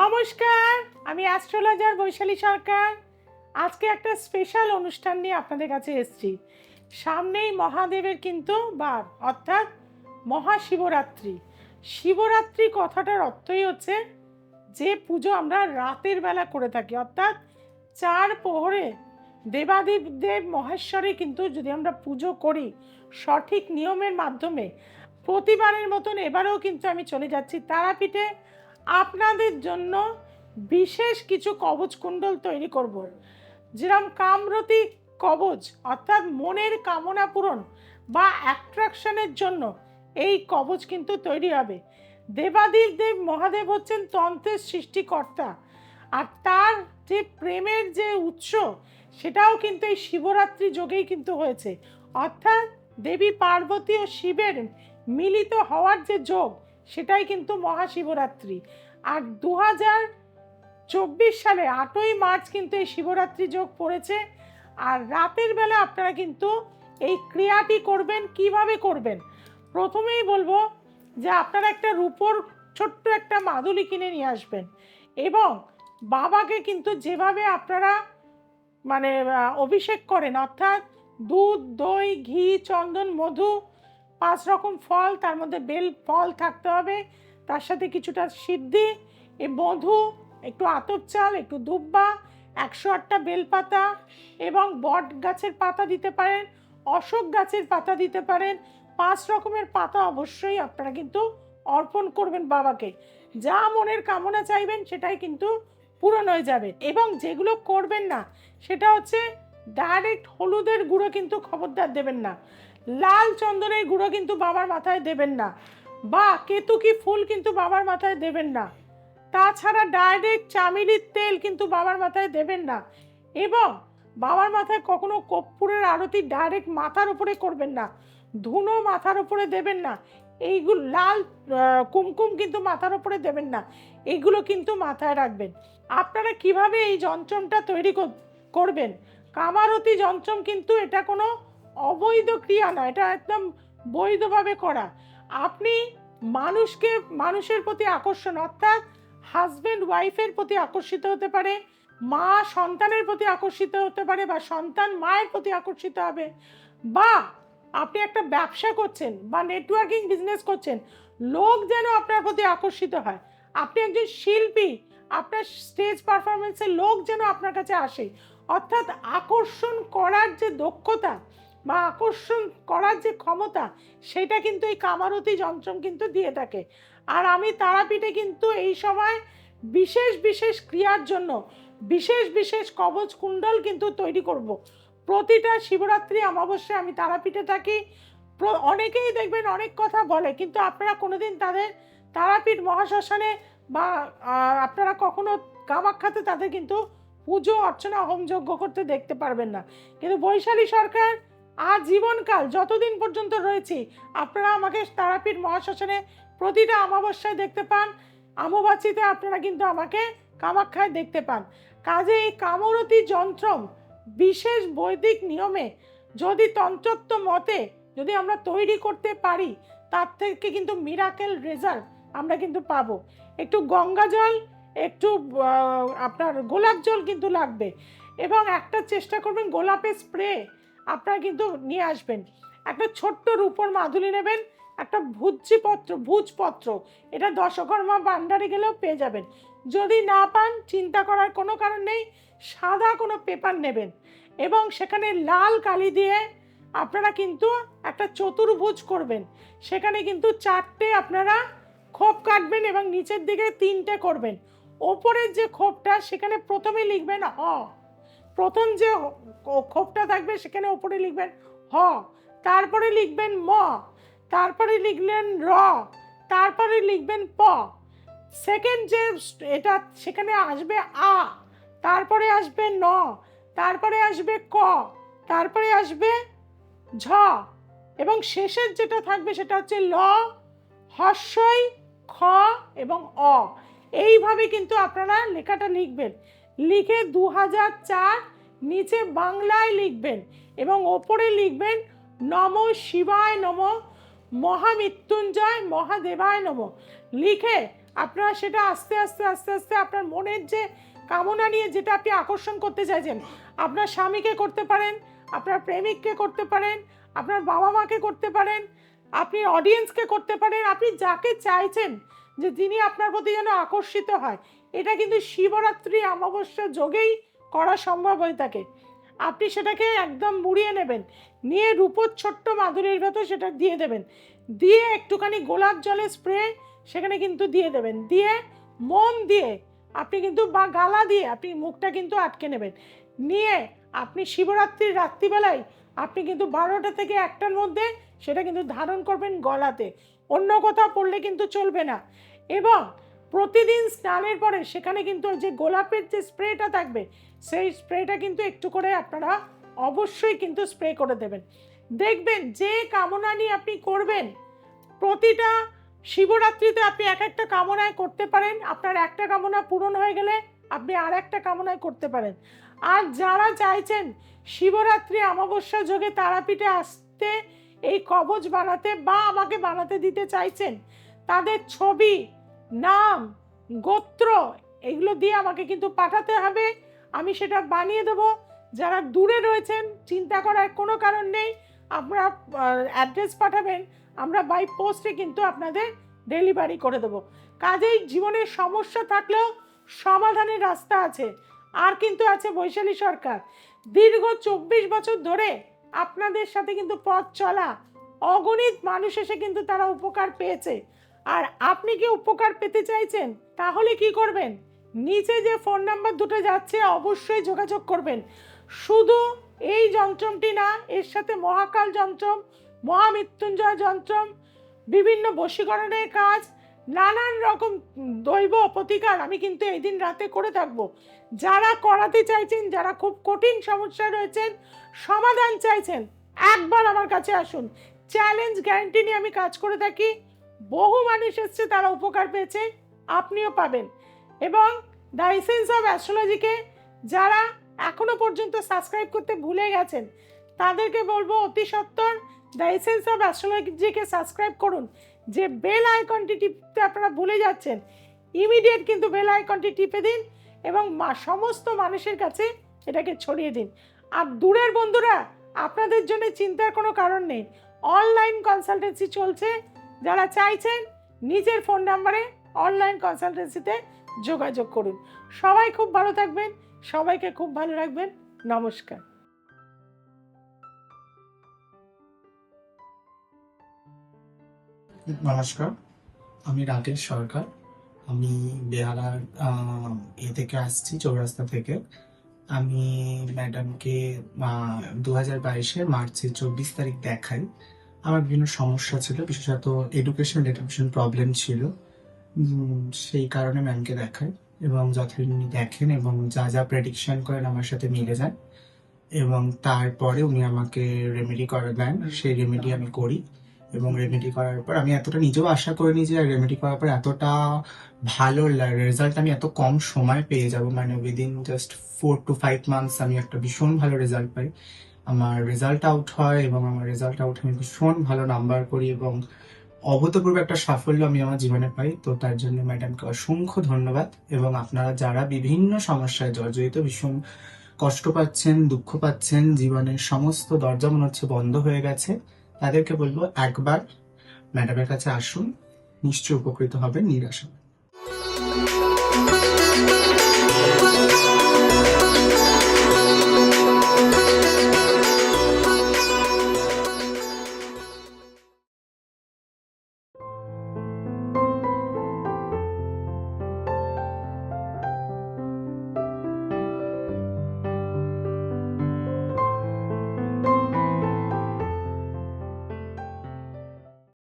নমস্কার, আমি অ্যাস্ট্রোলজার বৈশালী সরকার। আজকে একটা স্পেশাল অনুষ্ঠান নিয়ে আপনাদের কাছে এসেছি। সামনেই মহাদেবের কিন্তু বার, অর্থাৎ মহাশিবরাত্রি। শিবরাত্রি কথাটার অর্থই হচ্ছে যে পুজো আমরা রাতের বেলা করে থাকি, অর্থাৎ চার প্রহরে দেবাদেব দেব মহেশ্বরে কিন্তু যদি আমরা পুজো করি সঠিক নিয়মের মাধ্যমে, প্রতিবারের মতন এবারেও কিন্তু আমি চলে যাচ্ছি তারাপীঠে। আপনাদের জন্য বিশেষ কিছু কবচ কুণ্ডল তৈরি করব। যেরকম কামরতি কবচ অর্থাৎ মনের কামনা পূরণ বা অ্যাট্রাকশনের জন্য এই কবচ কিন্তু তৈরি হবে। দেবাদিব দেব মহাদেব হচ্ছেন তন্ত্রের সৃষ্টিকর্তা। আর তার যে প্রেমের যে উৎস, সেটাও কিন্তু এই শিবরাত্রি যোগেই কিন্তু হয়েছে। অর্থাৎ দেবী পার্বতী ও শিবের মিলিত হওয়ার যে যোগ সেটাই কিন্তু মহাশিবরাত্রি। আর দু হাজার চব্বিশ সালে আটই মার্চ কিন্তু এই শিবরাত্রি যোগ পড়েছে। আর রাতের বেলা আপনারা কিন্তু এই ক্রিয়াটি করবেন, কীভাবে করবেন? প্রথমেই বলব যে আপনারা একটা রূপোর ছোট্ট একটা মাদুলি কিনে নিয়ে আসবেন এবং বাবাকে কিন্তু যেভাবে আপনারা মানে অভিষেক করেন, অর্থাৎ দুধ, দই, ঘি, চন্দন, মধু পাঁচ রকম ফল, তার মধ্যে বেল, ফল থাকতে হবে। তার সাথে কিছুটা সিদ্ধি, এ মধু, একটু আতপ চাল, একটু দুব্বা একশো আটটা বেলপাতা এবং বট গাছের পাতা দিতে পারেন, অশোক গাছের পাতা দিতে পারেন। পাঁচ রকমের পাতা অবশ্যই আপনারা কিন্তু অর্পণ করবেন বাবাকে। যা মনের কামনা চাইবেন সেটাই কিন্তু পূরণ হয়ে যাবে। এবং যেগুলো করবেন না, সেটা হচ্ছে ডাইরেক্ট হলুদের গুঁড়ো কিন্তু খবরদার দেবেন না। লাল চন্দনের গুঁড়ো কিন্তু বাবার মাথায় দেবেন না। বা কেতুকি ফুল কিন্তু বাবার মাথায় দেবেন না। তাছাড়া ডাইরেক্ট চামেলির তেল কিন্তু বাবার মাথায় দেবেন না। এবং বাবার মাথায় কখনো কর্পূরের আরতি ডাইরেক্ট মাথার উপরে করবেন না। ধুনো মাথার উপরে দেবেন না। এইগুলো লাল কুমকুম কিন্তু মাথার উপরে দেবেন না। এইগুলো কিন্তু মাথায় রাখবেন। আপনারা কীভাবে এই যন্ত্রমটা তৈরি কর- করবেন? কামারতি যন্ত্রম কিন্তু এটা কোনো অবৈধ ক্রিয়া না, এটা একদম বৈধভাবে করা। আপনি মানুষকে, মানুষের প্রতি আকর্ষণ, অর্থাৎ হাজব্যান্ড ওয়াইফের প্রতি আকর্ষিত হতে পারে, মা সন্তানের প্রতি আকর্ষিত হতে পারে বা সন্তান মায়ের প্রতি আকর্ষিত হবে, বা আপনি একটা ব্যবসা করছেন বা নেটওয়ার্কিং বিজনেস করছেন, লোক যেন আপনার প্রতি আকর্ষিত হয়। আপনি একজন শিল্পী, আপনার স্টেজ পারফরমেন্সে লোক যেন আপনার কাছে আসে, অর্থাৎ আকর্ষণ করার যে দক্ষতা বা আকর্ষণ করার যে ক্ষমতা, সেটা কিন্তু এই কামারতি যন্ত্রম কিন্তু দিয়ে থাকে। আর আমি তারাপীঠে কিন্তু এই সময় বিশেষ বিশেষ ক্রিয়ার জন্য বিশেষ বিশেষ কবচ কুণ্ডল কিন্তু তৈরি করব। প্রতিটা শিবরাত্রি অমাবস্যায় আমি তারাপীঠে থাকি। অনেকেই দেখবেন অনেক কথা বলে, কিন্তু আপনারা কোনোদিন তাদের তারাপীঠ মহাশ্মশানে বা আপনারা কখনো কামাখ্যাতে তাদের কিন্তু পুজো, অর্চনা, হোমযজ্ঞ করতে দেখতে পারবেন না। কিন্তু বৈশালী সরকার আজ জীবনকাল যতদিন পর্যন্ত রয়েছি, আপনারা আমাকে তারাপীঠ মহাশ্মশানে প্রতিটা অমাবস্যায় দেখতে পান। অমাবাসীতে আপনারা কিন্তু আমাকে কামাখ্যায় দেখতে পান। কাজে এই কামরতি যন্ত্রম বিশেষ বৈদিক নিয়মে যদি তন্ত্রত্ব মতে যদি আমরা তৈরি করতে পারি, তার থেকে কিন্তু মিরাকেল রেজাল্ট আমরা কিন্তু পাবো। একটু গঙ্গা জল, একটু আপনার গোলাপ জল কিন্তু লাগবে। এবং একটা চেষ্টা করবেন গোলাপের স্প্রে আপনারা কিন্তু নিয়ে আসবেন। একটা ছোট্ট রূপোর মাদুলি নেবেন, একটা ভুজ্জিপত্র ভুজপত্র। এটা দশকর্মা ভান্ডারে গেলেও পেয়ে যাবেন। যদি না পান, চিন্তা করার কোনো কারণ নেই, সাদা কোনো পেপার নেবেন। এবং সেখানে লাল কালি দিয়ে আপনারা কিন্তু একটা চতুর্ভুজ করবেন। সেখানে কিন্তু চারটে আপনারা খোপ কাটবেন এবং নিচের দিকে তিনটে করবেন। ওপরের যে খোপটা, সেখানে প্রথমে লিখবেন হ প্রথম যে খোপটা থাকবে সেখানে ওপরে লিখবেন হ, তারপরে লিখবেন ম, তারপরে লিখলেন র, তারপরে লিখবেন প। সেকেন্ড যে এটা সেখানে আসবে আ, তারপরে আসবে ন, তারপরে আসবে ক, তারপরে আসবে ঝ। এবং শেষের যেটা থাকবে সেটা হচ্ছে ল, হর্ষই, খ এবং অ। এইভাবে কিন্তু আপনারা লেখাটা লিখবেন। লিখে দু হাজার চার নিচে বাংলায় লিখবেন এবং ওপরে লিখবেন, নম শিবায় নম, মহামৃত্যুঞ্জয় মহাদেবায় নম। লিখে আপনারা সেটা আস্তে আস্তে আস্তে আস্তে আপনার মনের যে কামনা নিয়ে যেটা আপনি আকর্ষণ করতে চাইছেন, আপনার স্বামীকে করতে পারেন, আপনার প্রেমিককে করতে পারেন, আপনার বাবা মাকে করতে পারেন, আপনি অডিয়েন্সকে করতে পারেন, আপনি যাকে চাইছেন যে যিনি আপনার প্রতি যেন আকর্ষিত হয়। এটা কিন্তু শিবরাত্রি অমাবস্যা যোগেই করা সম্ভব হয়ে থাকে। আপনি সেটাকে একদম মুড়িয়ে নেবেন, নিয়ে রূপোর ছোট্ট মাদুরির ভেতর সেটা দিয়ে দেবেন। দিয়ে একটুখানি গোলাপ জলের স্প্রে সেখানে কিন্তু দিয়ে দেবেন। দিয়ে মন দিয়ে, আপনি কিন্তু বা গালা দিয়ে আপনি মুখটা কিন্তু আটকে নেবেন। নিয়ে আপনি শিবরাত্রির রাত্রিবেলায় আপনি কিন্তু বারোটা থেকে একটার মধ্যে সেটা কিন্তু ধারণ করবেন গলাতে। অন্য কোথাও পড়লে কিন্তু চলবে না। এবং প্রতিদিন স্নানের পরে সেখানে কিন্তু যে গোলাপের যে স্প্রেটা থাকবে, সেই স্প্রেটা কিন্তু একটু করে আপনারা অবশ্যই কিন্তু স্প্রে করে দেবেন। দেখবেন যে কামনা নিয়ে আপনি করবেন, প্রতিটা শিবরাত্রিতে আপনি এক একটা কামনায় করতে পারেন, আপনার একটা কামনা পূরণ হয়ে গেলে আপনি আর একটা কামনায় করতে পারেন। আর যারা চাইছেন শিবরাত্রি অমাবস্যা যোগে তারাপীঠে আসতে এই কবচ বানাতে বা আমাকে বানাতে দিতে চাইছেন। তাদের ছবি, নাম, গোত্র, এগুলো দিয়ে আমাকে কিন্তু পাঠাতে হবে। আমি সেটা বানিয়ে দেব। যারা দূরে রয়েছেন, চিন্তা করার কোনো কারণ নেই। আপনারা অ্যাড্রেস পাঠাবেন। আমরা বাই পোস্টে কিন্তু আপনাদের ডেলিভারি করে দেবো। কাজেই জীবনের সমস্যা থাকলেও সমাধানের রাস্তা আছে। আর কিন্তু আছে বৈশালী সরকার। দীর্ঘ চব্বিশ বছর ধরে আপনাদের সাথে কিন্তু পথ চলা, অগণিত মানুষ এসে কিন্তু তারা উপকার পেয়েছে। আর আপনি কি উপকার পেতে চাইছেন? তাহলে কি করবেন? নিচে যে ফোন নাম্বার দুটো যাচ্ছে, অবশ্যই যোগাযোগ করবেন। শুধু এই যন্ত্রমটি না, এর সাথে মহাকাল যন্ত্রম, মহামৃত্যুঞ্জয় যন্ত্রম, বিভিন্ন বশীকরণের কাজ নানান রকম দৈব প্রতিকার আমি কিন্তু এই দিন রাতে করে থাকব। যারা করাতে চাইছেন, যারা খুব কঠিন সমস্যা রয়েছেন, সমাধান চাইছেন, একবার আমার কাছে আসুন। চ্যালেঞ্জ গ্যারান্টি নিয়ে আমি কাজ করে থাকি। বহু মানুষ এসছে, তারা উপকার পেয়েছে, আপনিও পাবেন। এবং দ্য এসেন্স অফ অ্যাস্ট্রোলজিকে যারা এখনও পর্যন্ত সাবস্ক্রাইব করতে ভুলে গেছেন, তাদেরকে বলব অতি সত্বর দ্য এসেন্স অফ অ্যাস্ট্রোলজিকে সাবস্ক্রাইব করুন। যে বেল আইকনটি টিপতে আপনারা ভুলে যাচ্ছেন ইমিডিয়েট কিন্তু বেল আইকনটি টিপে দিন এবং সমস্ত মানুষের কাছে এটাকে ছড়িয়ে দিন। আর দূরের বন্ধুরা, আপনাদের জন্য চিন্তার কোনো কারণ নেই। অনলাইন কনসালটেন্সি চলছে। যারা চাইছেন, নিজের ফোন নাম্বারে অনলাইন কনসালটেন্সিতে যোগাযোগ করুন। সবাই খুব ভালো থাকবেন। সবাইকে খুব ভালো রাখবেন। নমস্কার। নমস্কার, আমি রাকেশ সরকার। আমি বেহালার এ থেকে আসছি, চৌরাস্তা থেকে। আমি ম্যাডামকে দু হাজার বাইশের মার্চের চব্বিশ তারিখ দেখাই। আমার বিভিন্ন সমস্যা ছিল, বিশেষত এডুকেশন এডুকেশন প্রবলেম ছিল। সেই কারণে ম্যামকে দেখাই এবং যথারীতি উনি দেখেন এবং যা যা প্রেডিকশন করেন আমার সাথে মিলে যান এবং তারপরে উনি আমাকে রেমেডি করে দেন সেই রেমেডি আমি করি। এবং রেমেডি করার পর আমি এতটা নিজেও আশা করিনি যে রেমেডি করার পর এতটা ভালো রেজাল্ট আমি এত কম সময় পেয়ে যাব। মানে within just four to five months আমি একটা ভীষণ ভালো রেজাল্ট পাই। আমার রেজাল্ট আউট হয় এবং আমার রেজাল্ট আউট আমি ভীষণ ভালো নাম্বার করি এবং অভূতপূর্ব একটা সাফল্য আমি আমার জীবনে পাই। তো তার জন্য ম্যাডামকে অসংখ্য ধন্যবাদ এবং আপনারা যারা বিভিন্ন সমস্যায় জর্জরিত, ভীষণ কষ্ট পাচ্ছেন, দুঃখ পাচ্ছেন, জীবনের সমস্ত দরজা মনে হচ্ছে বন্ধ হয়ে গেছে। তাদেরকে বলব একবার ম্যাডামের কাছে আসুন নিশ্চয়ই উপকৃত হবে নিরাশ